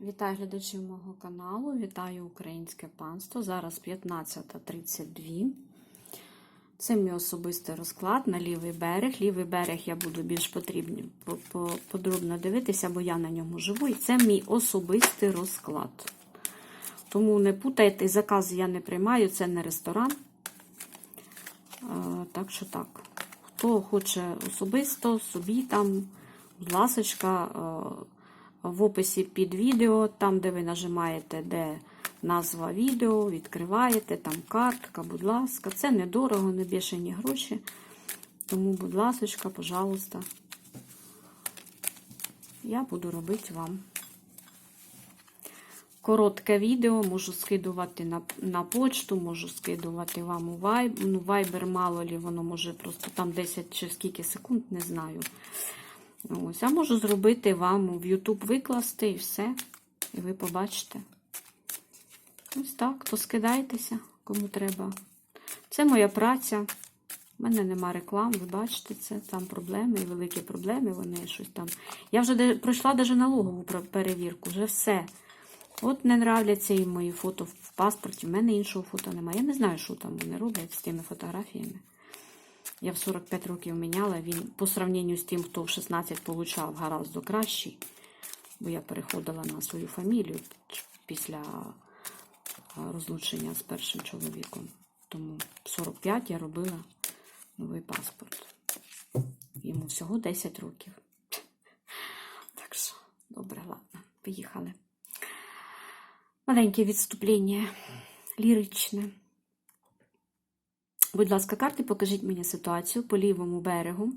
Вітаю глядачів мого каналу, вітаю українське панство. Зараз 15.32. Це мій особистий розклад на лівий берег. Лівий берег я буду більш потрібні, по- по- подробно дивитися, бо я на ньому живу. І це мій особистий розклад. Тому не путайте, закази я не приймаю, це не ресторан. Е, Так що так. Хто хоче особисто, собі там, будь ласочка, е, в описі під відео, там, де ви нажимаєте, де назва відео, відкриваєте, там картка, будь ласка. Це недорого, не бішені гроші. Тому, будь ласочка, пожалуйста, я буду робити вам коротке відео, можу скидувати на, на почту, можу скидувати вам у Viber. Ну, Viber мало лі, воно може просто там 10 чи скільки секунд, не знаю. Ось, а можу зробити вам в YouTube викласти і все. І ви побачите. Ось так, то скидайтеся, кому треба. Це моя праця. У мене нема реклам, ви бачите це. Там проблеми великі проблеми. Вони щось там. Я вже пройшла навіть налогову перевірку, вже все. От не нравляться і мої фото в паспорті. У мене іншого фото немає. Я не знаю, що там вони роблять з тими фотографіями. Я в 45 років міняла. Він по сравненню з тим, хто в 16 получав гораздо кращий, бо я переходила на свою фамілію після розлучення з першим чоловіком. Тому в 45 я робила новий паспорт. Йому всього 10 років. Так що, добре, ладно, поїхали. Маленьке відступлення ліричне. Будь ласка, карти, покажіть мені ситуацію по лівому берегу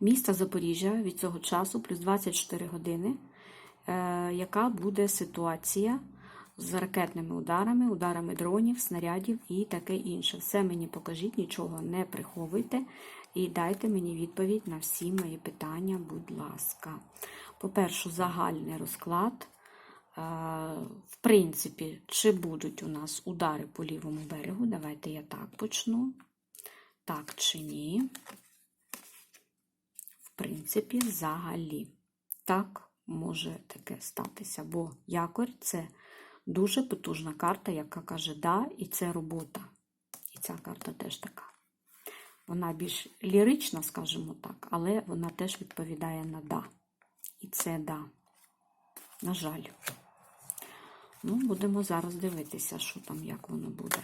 міста Запоріжжя від цього часу, плюс 24 години. Е, яка буде ситуація з ракетними ударами, ударами дронів, снарядів і таке інше. Все мені покажіть, нічого не приховуйте і дайте мені відповідь на всі мої питання, будь ласка. По-перше, загальний розклад. В принципі, чи будуть у нас удари по лівому берегу? Давайте я так почну. Так чи ні? В принципі, взагалі. Так може таке статися, бо якорь це дуже потужна карта, яка каже да, і це робота. І ця карта теж така. Вона більш лірична, скажімо так, але вона теж відповідає на да. І це да. На жаль. Ну, будемо зараз дивитися, що там, як воно буде.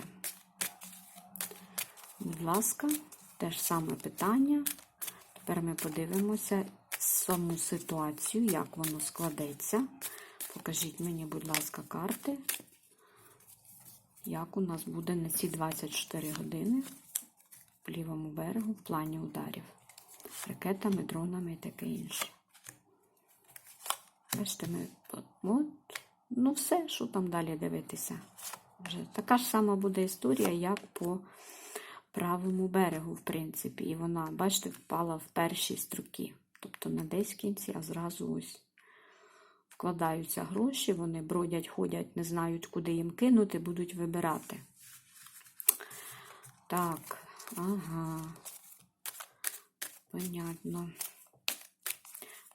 Будь ласка, те ж саме питання. Тепер ми подивимося саму ситуацію, як воно складеться. Покажіть мені, будь ласка, карти, як у нас буде на ці 24 години по лівому берегу в плані ударів. Ракетами, дронами і таке інше. Бачите, ми от, ну все, що там далі дивитися. Вже така ж сама буде історія, як по правому берегу, в принципі. І вона, бачите, впала в перші строки. Тобто не десь кінці, а зразу ось вкладаються гроші, вони бродять, ходять, не знають, куди їм кинути, будуть вибирати. Так, ага. Понятно.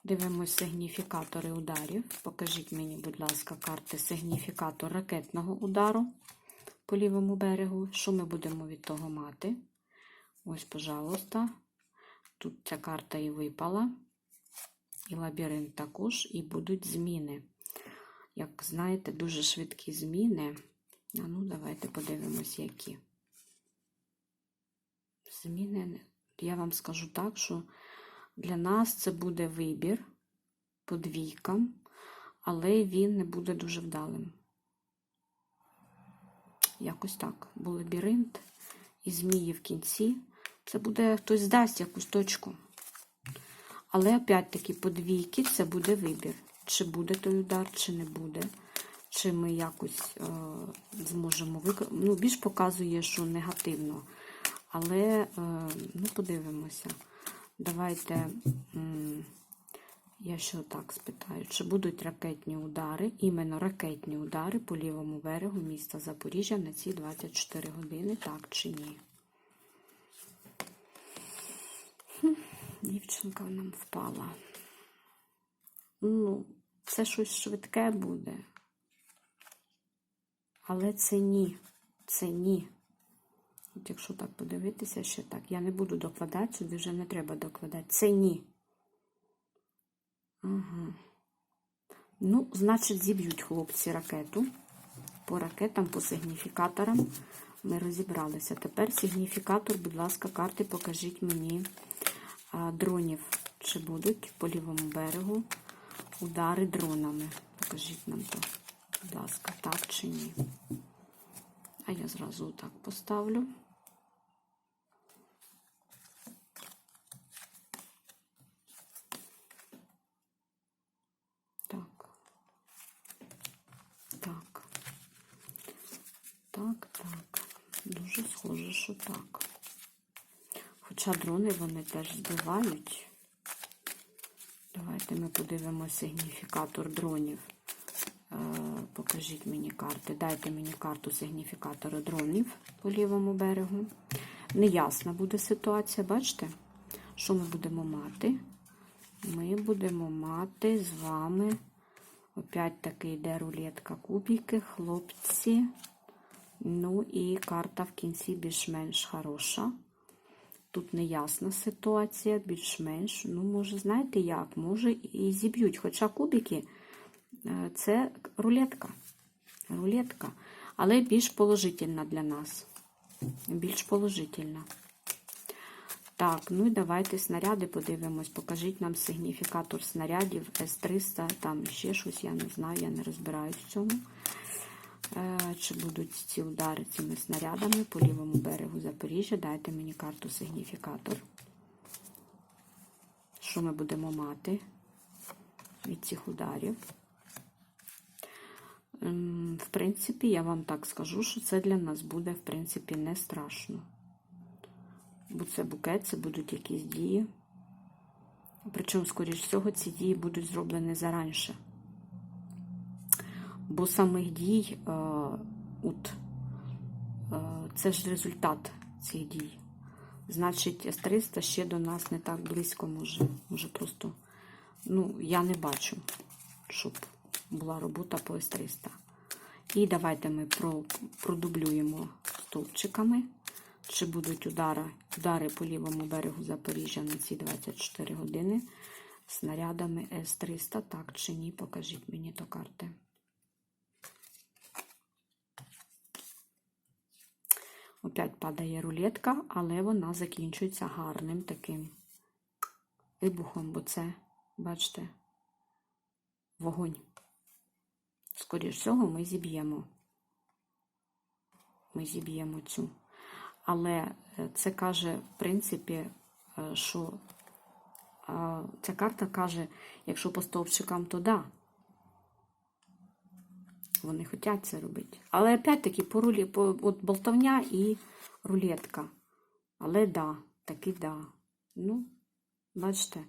Дивимось сигніфікатори ударів. Покажіть мені, будь ласка, карти сигніфікатор ракетного удару по лівому берегу. Що ми будемо від того мати? Ось, пожалуйста. Тут ця карта і випала. І лабіринт також, і будуть зміни. Як знаєте, дуже швидкі зміни. А ну, давайте подивимось, які. Зміни, я вам скажу так, що для нас це буде вибір по двійкам, але він не буде дуже вдалим. Якось так. Бо лабіринт і змії в кінці. Це буде хтось здасть якусь точку. Але опять-таки по двійки це буде вибір. Чи буде той удар, чи не буде. Чи ми якось е, зможемо виконати. Ну, більш показує, що негативно. Але, е, ну, подивимося. Давайте, я ще так спитаю, чи будуть ракетні удари, іменно ракетні удари по лівому берегу міста Запоріжжя на ці 24 години, так чи ні? Дівчинка нам впала. Ну, це щось швидке буде. Але це ні. Це ні. От якщо так подивитися, ще так. Я не буду докладати, сюди вже не треба докладати. Це ні. Ага. Ну, значить, зіб'ють хлопці ракету. По ракетам, по сигніфікаторам ми розібралися. Тепер сигніфікатор, будь ласка, карти покажіть мені дронів. Чи будуть по лівому берегу удари дронами? Покажіть нам то, будь ласка, так чи ні. А я зразу так поставлю. Так. Так. Так, так. Дуже схоже, що так. Хоча дрони вони теж збивають. Давайте ми подивимося сигніфікатор дронів. Е, покажіть мені карти. Дайте мені карту сигніфікатора дронів по лівому берегу. Неясна буде ситуація, бачите? Що ми будемо мати? Ми будемо мати з вами. Опять таки йде рулетка кубики, хлопці. Ну і карта в кінці більш-менш хороша. Тут неясна ситуація, більш-менш. Ну, може, знаєте як? Може, і зіб'ють. Хоча кубики е, це рулетка. Рулетка. Але більш положительна для нас. Більш положительна. Так, ну і давайте снаряди подивимось. Покажіть нам сигніфікатор снарядів С-300, там ще щось, я не знаю, я не розбираюсь в цьому. Е, Чи будуть ці удари цими снарядами по лівому берегу Запоріжжя? Дайте мені карту сигніфікатор. Що ми будемо мати від цих ударів? В принципі, я вам так скажу, що це для нас буде, в принципі, не страшно. Бо це букет, це будуть якісь дії. Причому, скоріш всього, ці дії будуть зроблені зараніше. Бо самих дій, е, от, е, це ж результат цих дій. Значить, С-300 ще до нас не так близько може. Може просто, ну, я не бачу, щоб була робота по С-300. І давайте ми про, продублюємо стовпчиками. Чи будуть удари, удари по лівому берегу Запоріжжя на ці 24 години снарядами С-300, так чи ні? Покажіть мені то карти. Опять падає рулетка, але вона закінчується гарним таким вибухом, бо це, бачите, вогонь. Скоріш всього, ми зіб'ємо. Ми зіб'ємо цю. Але е, це каже, в принципі, е, що ця карта каже, якщо по стовпчикам, то да. Вони хочуть це робити. Але опять-таки по рулі, по, от болтовня і рулетка. Але да, таки да. Ну, бачите.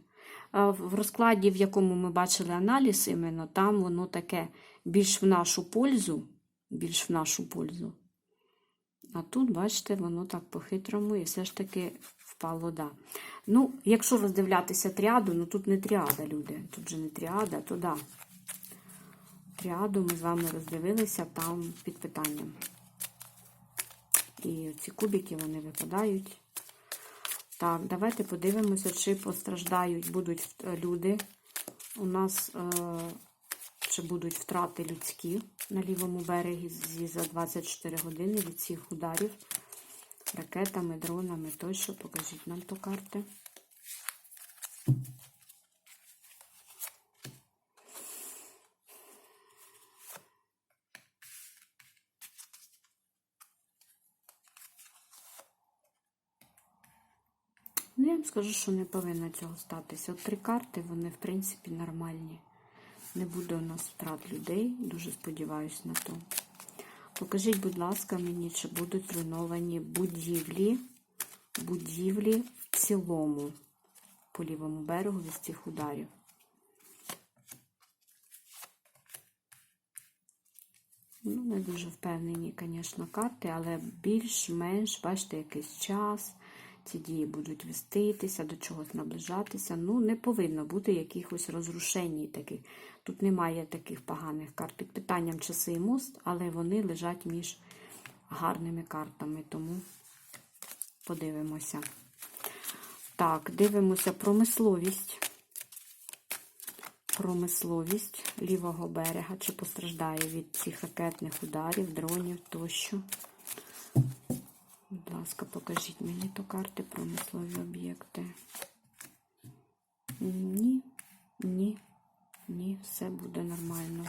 В розкладі, в якому ми бачили аналіз, іменно, там воно таке більш в нашу пользу, більш в нашу пользу. А тут, бачите, воно так по-хитрому і все ж таки впало, да. Ну, якщо роздивлятися тріаду, ну тут не тріада, люди. Тут же не тріада, то да. Тріаду ми з вами роздивилися там під питанням. І ці кубики, вони випадають. Так, давайте подивимося, чи постраждають будуть люди. У нас е, чи будуть втрати людські на лівому берегі за 24 години від цих ударів ракетами, дронами тощо. Покажіть нам то карти. Скажу, що не повинно цього статися. От три карти, вони, в принципі, нормальні. Не буде у нас втрат людей. Дуже сподіваюся на то. Покажіть, будь ласка, мені, чи будуть зруйновані будівлі, будівлі в цілому по лівому берегу від цих ударів. Ну, не дуже впевнені, звісно, карти, але більш-менш, бачите, якийсь час, ці дії будуть веститися, до чогось наближатися. Ну, не повинно бути якихось розрушень таких. Тут немає таких поганих карт. Під питанням часи і мост, але вони лежать між гарними картами, тому подивимося. Так, дивимося промисловість. Промисловість лівого берега, чи постраждає від цих ракетних ударів, дронів тощо. Будь ласка, покажіть мені то карти промислові об'єкти. Ні, ні, ні, все буде нормально.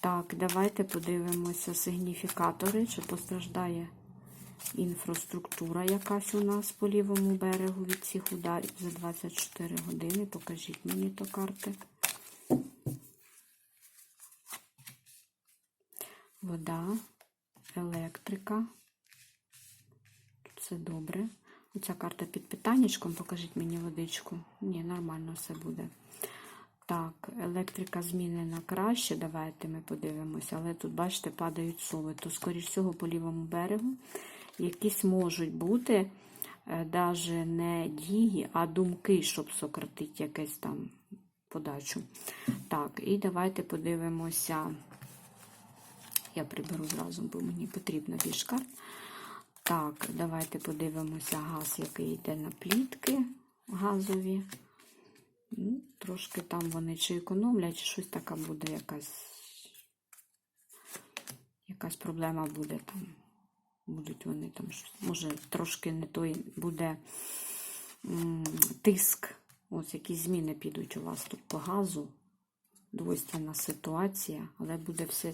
Так, давайте подивимося сигніфікатори, чи постраждає інфраструктура якась у нас по лівому берегу від цих ударів за 24 години. Покажіть мені то карти. Вода, електрика. Все добре. Оця карта під питаннячком, покажіть мені водичку. Ні, нормально все буде. Так, електрика змінена краще. Давайте ми подивимося. Але тут, бачите, падають сови. То, скоріш всього, по лівому берегу якісь можуть бути навіть не дії, а думки, щоб сократити якесь там подачу. Так, і давайте подивимося. Я приберу зразу, бо мені потрібно більш карт. Так, давайте подивимося газ, який йде на плітки газові. Ну, Трошки там вони чи економлять, чи щось така буде якась якась проблема буде там. Будуть вони там, може, трошки не той буде тиск. Ось якісь зміни підуть у вас тут по газу. Двойственна ситуація, але буде все,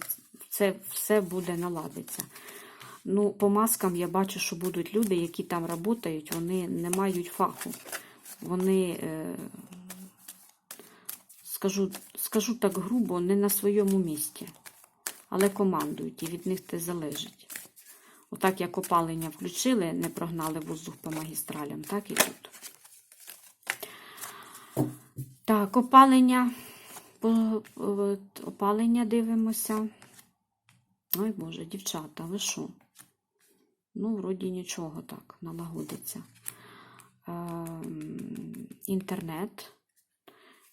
це все буде наладиться. Ну, по маскам я бачу, що будуть люди, які там працюють, вони не мають фаху. Вони, е, скажу, скажу так грубо, не на своєму місці, але командують, і від них це залежить. Отак, як опалення включили, не прогнали воздух по магістралям, так і тут. Так, опалення. Опалення дивимося. Ой, Боже, дівчата, ви що? Ну, вроді нічого так, налагодиться. Ем, інтернет.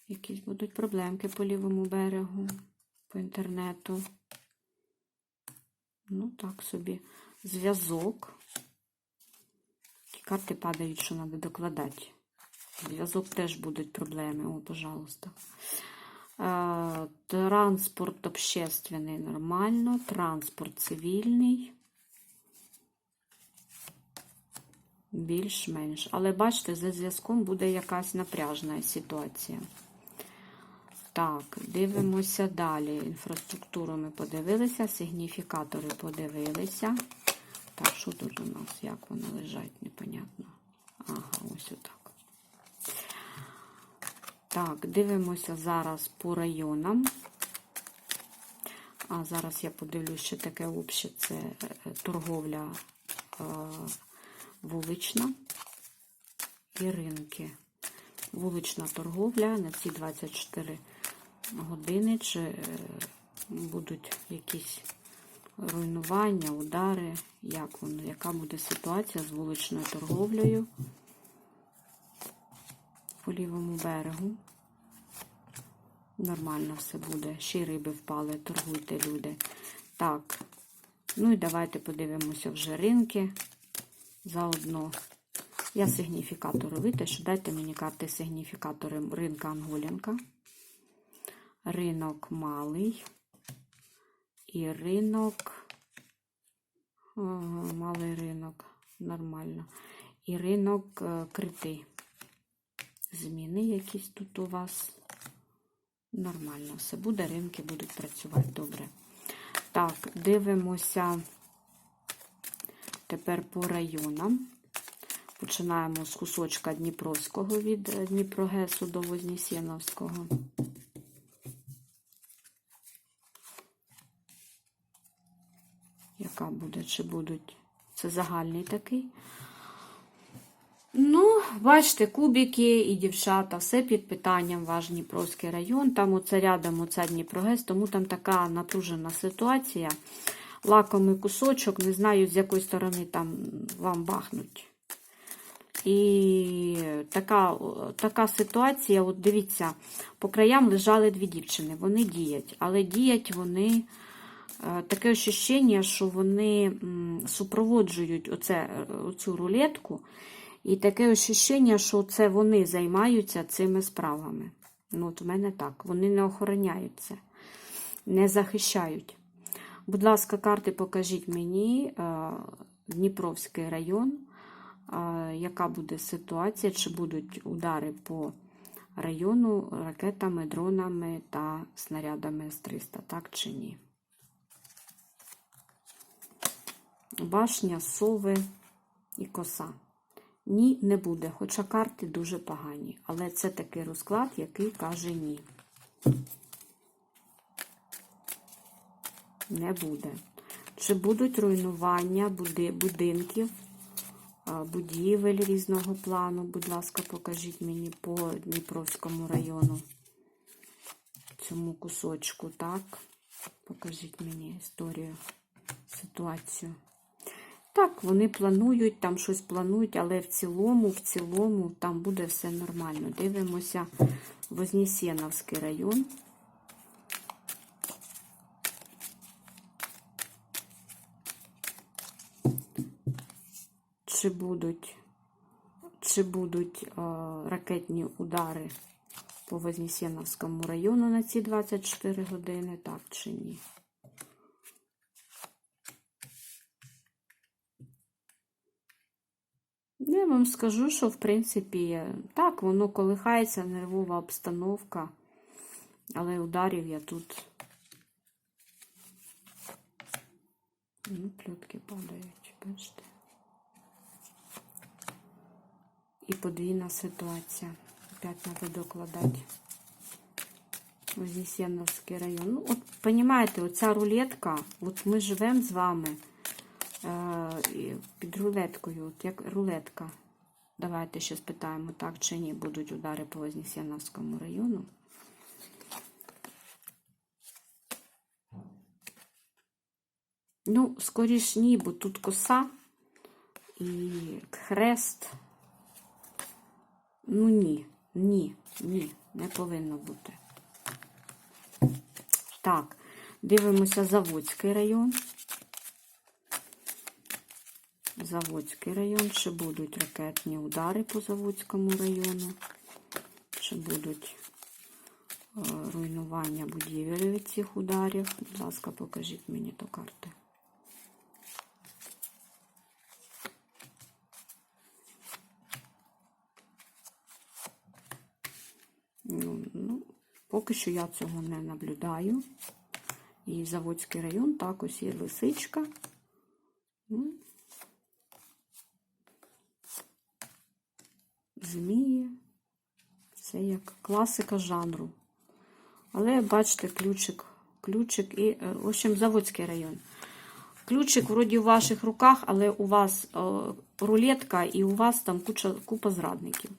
Якісь будуть проблемки по лівому берегу, по інтернету. Ну, так собі. Зв'язок. Карти падають, що треба докладати. Зв'язок теж будуть проблеми. О, пожалуйста. Е, Транспорт общественний нормально, транспорт цивільний. Більш-менш. Але бачите, за зв'язком буде якась напряжна ситуація. Так, дивимося далі. Інфраструктуру ми подивилися, сигніфікатори подивилися. Так, що тут у нас? Як вони лежать, непонятно. Ага, ось отак. Так, дивимося зараз по районам. А зараз я подивлюсь, що таке обще це е, торговля е, вулична і ринки. Вулична торговля на ці 24 години, чи е, будуть якісь руйнування, удари, як воно, яка буде ситуація з вуличною торговлею по лівому берегу. Нормально все буде. Ще й риби впали, торгуйте, люди. Так, ну і давайте подивимося вже ринки заодно. Я сигніфікатори витащу. Дайте мені карти сигніфікатори ринка Анголінка, ринок малий і ринок. Ага, малий ринок, нормально. І ринок е, критий. Зміни якісь тут у вас. Нормально все буде, ринки будуть працювати добре. Так, дивимося тепер по районам. Починаємо з кусочка Дніпровського від Дніпрогесу до Вознесеновського. Яка буде, чи будуть? Це загальний такий. Ну, бачите, кубики і дівчата, все під питанням ваш Дніпровський район. Там оце рядом оце Дніпрогес, тому там така напружена ситуація. Лакомий кусочок, не знаю, з якої сторони там вам бахнуть. І така, така ситуація, от дивіться, по краям лежали дві дівчини. Вони діють, але діють вони е, таке ощущення, що вони супроводжують оце, е, оцю рулетку. І таке ощущення, що це вони займаються цими справами. Ну, от в мене так. Вони не охороняють це, не захищають. Будь ласка, карти покажіть мені е, Дніпровський район, е, яка буде ситуація, чи будуть удари по району ракетами, дронами та снарядами С-300, так чи ні? Башня, сови і коса. Ні, не буде, хоча карти дуже погані. Але це такий розклад, який каже ні. Не буде. Чи будуть руйнування будинків, будівель різного плану? Будь ласка, покажіть мені по Дніпровському району. Цьому кусочку, так? Покажіть мені історію, ситуацію. Так, вони планують, там щось планують, але в цілому, в цілому, там буде все нормально. Дивимося Вознесеновський район. Чи будуть, чи будуть е, ракетні удари по Вознесеновському району на ці 24 години, так чи ні? Я вам скажу, що в принципі так, воно колихається, нервова обстановка, але ударів я тут. Ну, плютки падають, бачите. І подвійна ситуація. Опять треба докладати. Вознесеновський район. Ну, от, розумієте, оця рулетка, от ми живемо з вами е, під рулеткою, от як рулетка. Давайте ще спитаємо, так чи ні, будуть удари по Вознесеновському району. Ну, скоріш ні, бо тут коса і хрест. Ну ні, ні, ні, не повинно бути. Так, дивимося Заводський район. Заводський район, чи будуть ракетні удари по Заводському району, чи будуть е, руйнування будівель від цих ударів. Будь ласка, покажіть мені то карти. Ну, ну, поки що я цього не наблюдаю. І Заводський район також є лисичка. Ну, Змії. Це як класика жанру. Але бачите, ключик, ключик і, е, в общем, Заводський район. Ключик вроді в ваших руках, але у вас е, рулетка і у вас там куча, купа зрадників.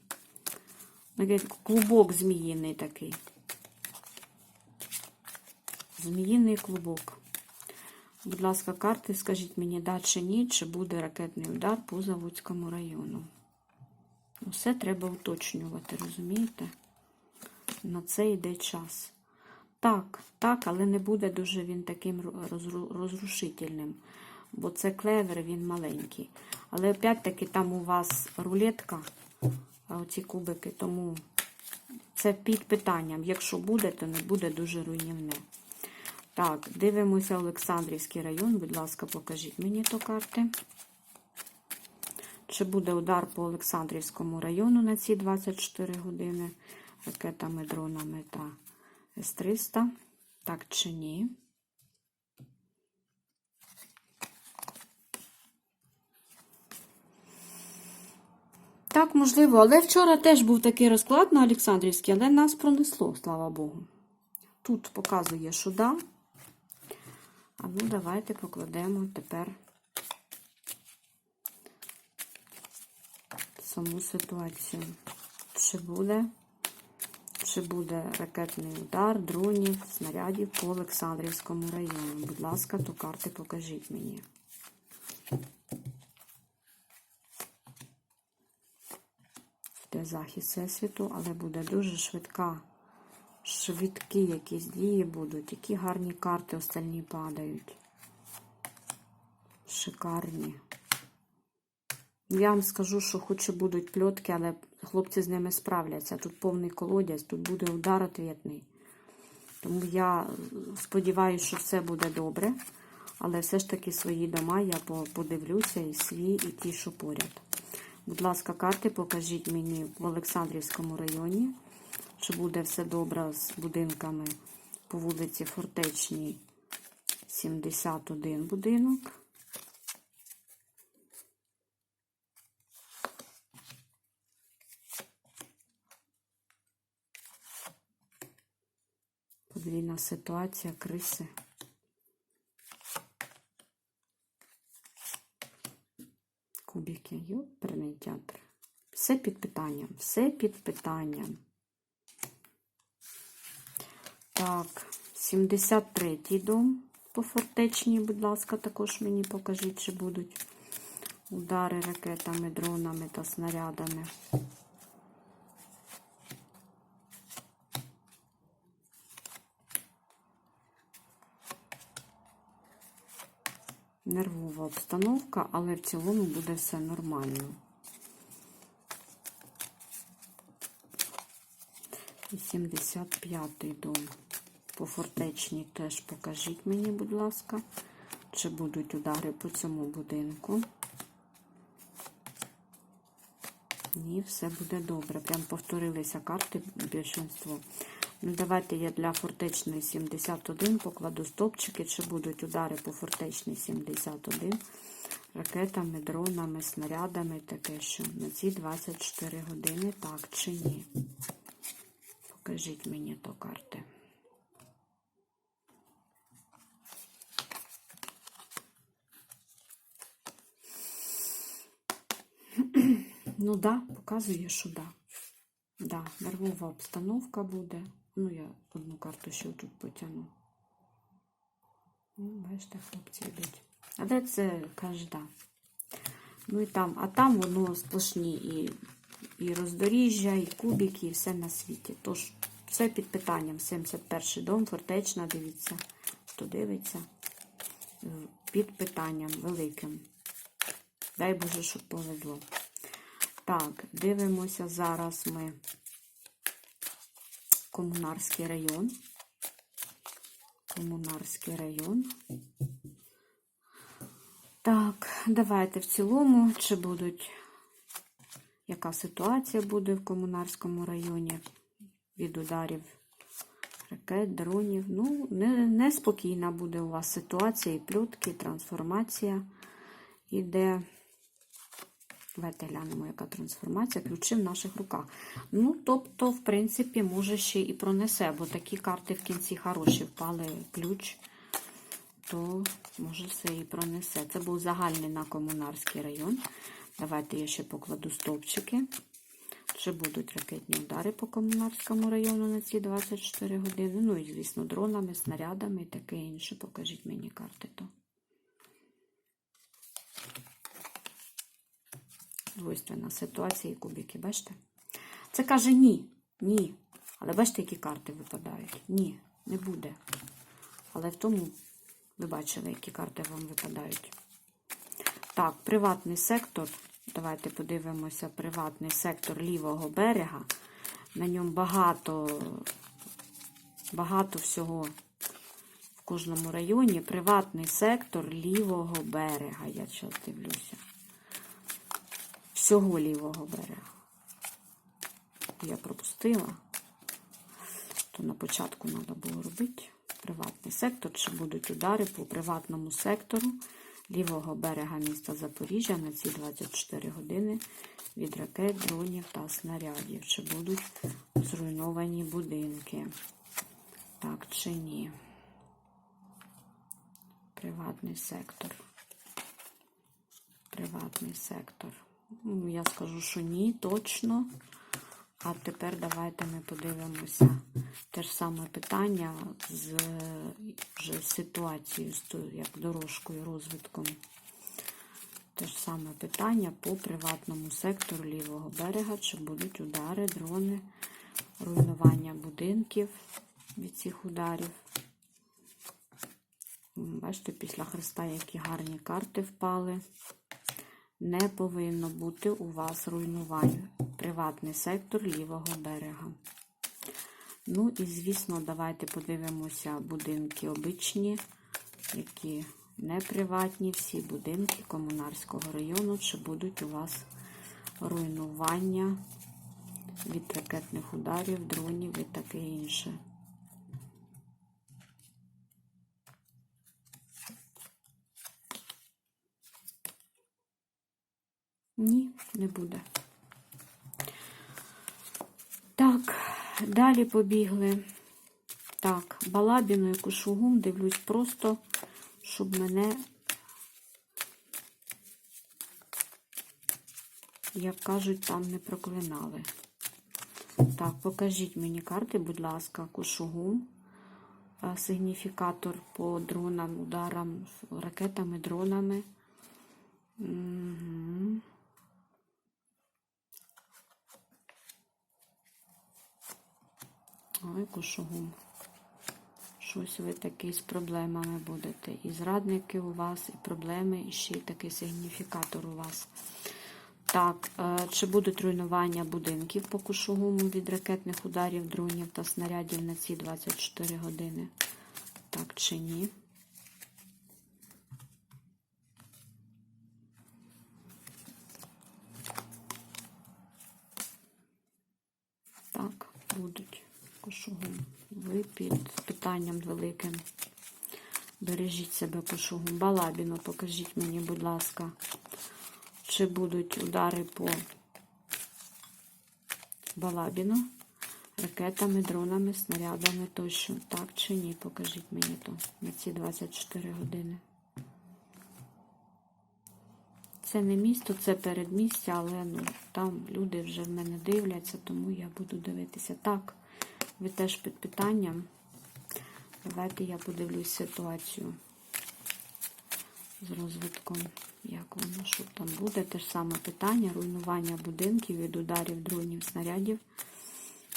Такий Клубок зміїний такий. Зміїний клубок. Будь ласка, карти, скажіть мені, да чи ні, чи буде ракетний удар по Заводському району. Все треба уточнювати, розумієте? На це йде час. Так, так, але не буде дуже він таким розрушительним. Бо це клевер, він маленький. Але опять-таки там у вас рулетка, оці кубики, тому це під питанням. Якщо буде, то не буде дуже руйнівне. Так, дивимося Олександрівський район. Будь ласка, покажіть мені то карти. Чи буде удар по Олександрівському району на ці 24 години ракетами, дронами та С-300? Так чи ні? Так, можливо, але вчора теж був такий розклад на Олександрівській, але нас пронесло, слава Богу. Тут показує, що да. А ну, давайте покладемо тепер саму ситуацію. Чи буде, чи буде ракетний удар, дронів, снарядів по Олександрівському району? Будь ласка, то карти покажіть мені. Буде захист Всесвіту, але буде дуже швидка. Швидкі якісь дії будуть. Які гарні карти остальні падають. Шикарні. Я вам скажу, що хоч і будуть пльотки, але хлопці з ними справляться. Тут повний колодязь, тут буде удар ответний. Тому я сподіваюся, що все буде добре. Але все ж таки свої дома я подивлюся і свій, і ті, що поряд. Будь ласка, карти покажіть мені в Олександрівському районі, чи буде все добре з будинками по вулиці Фортечній, 71 будинок. Подвійна ситуація, криси. Кубики, театр. Все під питанням, все під питанням. Так, 73-й дом по фортечній, будь ласка, також мені покажіть, чи будуть удари ракетами, дронами та снарядами. Нервова обстановка, але в цілому буде все нормально. І 75-й дом. По фортечній теж покажіть мені, будь ласка, чи будуть удари по цьому будинку. Ні, все буде добре. Прям повторилися карти більшинство. Ну, давайте я для фортечної 71 покладу стопчики, чи будуть удари по фортечній 71 ракетами, дронами, снарядами, таке що на ці 24 години, так чи ні. Покажіть мені то карти. Ну да, показує, що да. Да, нервова обстановка буде. Ну, я одну карту ще тут потягну. Ну, бачите, хлопці йдуть. Але це каже, да. Ну і там, а там воно сплошні і, і роздоріжжя, і кубики, і все на світі. Тож, все під питанням. 71 дом, фортечна, дивіться, хто дивиться. Під питанням великим. Дай Боже, щоб повезло. Так, дивимося зараз ми Комунарський район. Комунарський район. Так, давайте в цілому, чи будуть, яка ситуація буде в Комунарському районі від ударів ракет, дронів. Ну, не, неспокійна буде у вас ситуація, і плютки, і трансформація іде. Давайте глянемо, яка трансформація. Ключі в наших руках. Ну, тобто, в принципі, може ще і пронесе, бо такі карти в кінці хороші впали ключ, то може все і пронесе. Це був загальний на Комунарський район. Давайте я ще покладу стовпчики. Чи будуть ракетні удари по Комунарському району на ці 24 години. Ну і, звісно, дронами, снарядами і таке інше. Покажіть мені карти то. Двойственна ситуація і кубики, бачите? Це каже ні, ні. Але бачите, які карти випадають? Ні, не буде. Але в тому ви бачили, які карти вам випадають. Так, приватний сектор. Давайте подивимося приватний сектор лівого берега. На ньому багато, багато всього в кожному районі. Приватний сектор лівого берега. Я зараз дивлюся всього лівого берега. Я пропустила, то на початку треба було робити приватний сектор, чи будуть удари по приватному сектору лівого берега міста Запоріжжя на ці 24 години від ракет, дронів та снарядів. Чи будуть зруйновані будинки? Так чи ні? Приватний сектор. Приватний сектор. Ну, Я скажу, що ні, точно. А тепер давайте ми подивимося те ж саме питання з вже ситуацією, з як дорожкою, розвитком. Те ж саме питання по приватному сектору лівого берега, чи будуть удари, дрони, руйнування будинків від цих ударів. Бачите, після Христа які гарні карти впали. Не повинно бути у вас руйнувань. Приватний сектор лівого берега. Ну і, звісно, давайте подивимося будинки обичні, які не приватні, всі будинки Комунарського району, чи будуть у вас руйнування від ракетних ударів, дронів і таке інше. Ні, не буде. Так, далі побігли. Так, балабіну і кушугум дивлюсь просто, щоб мене, як кажуть, там не проклинали. Так, покажіть мені карти, будь ласка, кушугум, е, сигніфікатор по дронам, ударам, ракетами, дронами. Угу. Ой, кушугум. Щось ви такий з проблемами будете. І зрадники у вас, і проблеми, і ще й такий сигніфікатор у вас. Так, е, чи будуть руйнування будинків по кушугуму від ракетних ударів, дронів та снарядів на ці 24 години? Так чи ні? Так, будуть кошугум. Ви під питанням великим. Бережіть себе кошугум. Балабіно, покажіть мені, будь ласка, чи будуть удари по Балабіно, ракетами, дронами, снарядами тощо. Так чи ні? Покажіть мені то на ці 24 години. Це не місто, це передмістя, але ну, там люди вже в мене дивляться, тому я буду дивитися. Так, ви теж під питанням. Давайте я подивлюсь ситуацію з розвитком. Як воно, що там буде? Те ж саме питання, руйнування будинків від ударів дронів, снарядів.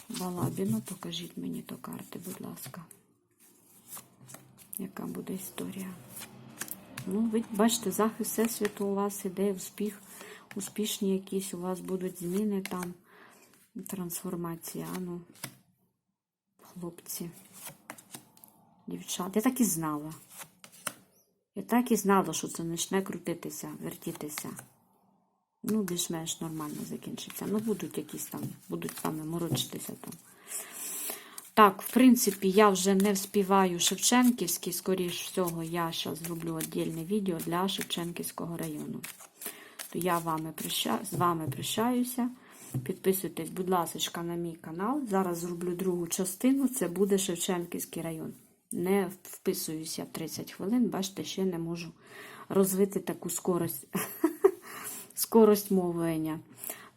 Балабіно, покажіть мені то карти, будь ласка. Яка буде історія? Ну, ви бачите, захист всесвіту у вас іде, успіх, успішні якісь у вас будуть зміни там, трансформація. Ну, хлопці, дівчата. Я так і знала. Я так і знала, що це почне крутитися, вертітися. Ну, більш-менш нормально закінчиться. Ну, будуть якісь там, будуть там морочитися там. Так, в принципі, я вже не вспіваю Шевченківський, скоріш всього, я зараз зроблю віддільне відео для Шевченківського району. То я вами проща... з вами прощаюся. Підписуйтесь, будь ласка, на мій канал. Зараз зроблю другу частину, це буде Шевченківський район. Не вписуюся в 30 хвилин, бачите, ще не можу розвити таку скорость, скорость мовлення.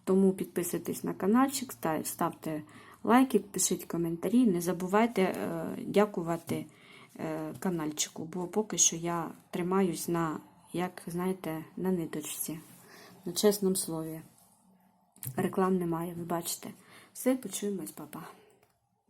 Тому підписуйтесь на каналчик, ставте лайки, пишіть коментарі. Не забувайте е, дякувати е, каналчику, бо поки що я тримаюсь на, як знаєте, на ниточці, на чесному слові. Реклам немає, ви бачите. Все, почуємось, папа.